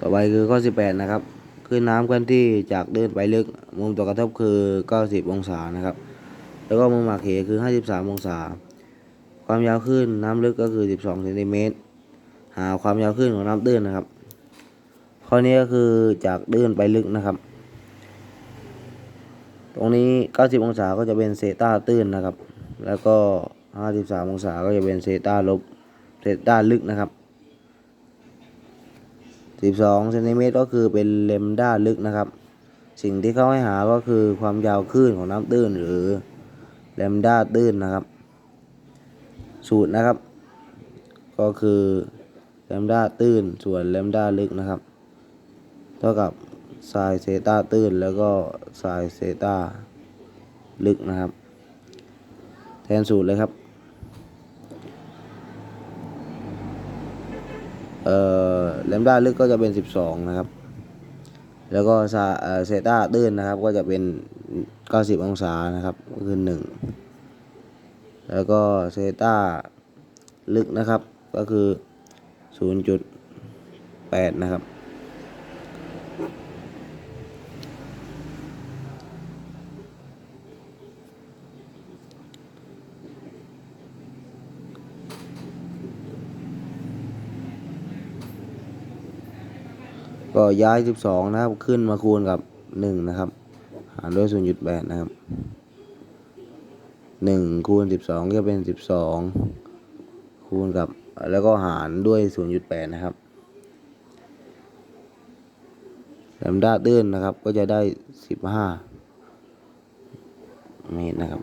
ต่อไปคือข้อ 18 นะครับคือน้ำเคลื่อนที่จากเดินไปลึก มุมตัวกระทบคือ 90 องศานะครับ แล้วก็มุมหมากเหคือ 53 องศา ความยาวคลื่นน้ำลึกก็คือ 12เซนติเมตร หาความยาวคลื่นของน้ำตื้นนะครับ ข้อนี้ก็คือจากตื้นไปลึกนะครับ ตรงนี้ 90 องศาก็จะเป็นเซต้าตื้นนะครับ แล้วก็ 53 องศาก็จะเป็นเซต้าลบเซต้าลึกนะครับ 12เซนติเมตรก็คือเป็นเลมด้าลึกนะครับ สิ่งที่เขาให้หาก็คือความยาวคลื่นของน้ำตื้นหรือเลมด้าตื้นนะครับ สูตรนะครับ ก็คือเลมด้าตื้นส่วนเลมด้าลึกนะครับ เท่ากับไซน์เซต้าตื้นแล้วก็ไซน์เซต้าลึกนะครับ แทนสูตรเลยครับ เอ่อแลมด้าลึกก็จะเป็น 12 นะครับ แล้วก็ซาเอ่อเซต้าตื้นนะครับ ก็จะเป็น 90 องศานะครับ ก็คือ 1 แล้วก็เซต้าลึกนะครับ ก็คือ 0.8 นะครับ ก็ย้าย 12 นะครับ ขึ้นมาคูณกับ 1 นะครับ หารด้วย0.8นะครับ 1 คูณ 12 ก็เป็น 12 คูณกับ แล้วก็หารด้วย 0.8 นะครับแลมด้าตื้นนะครับ ก็จะได้ 15 เมตรนะครับ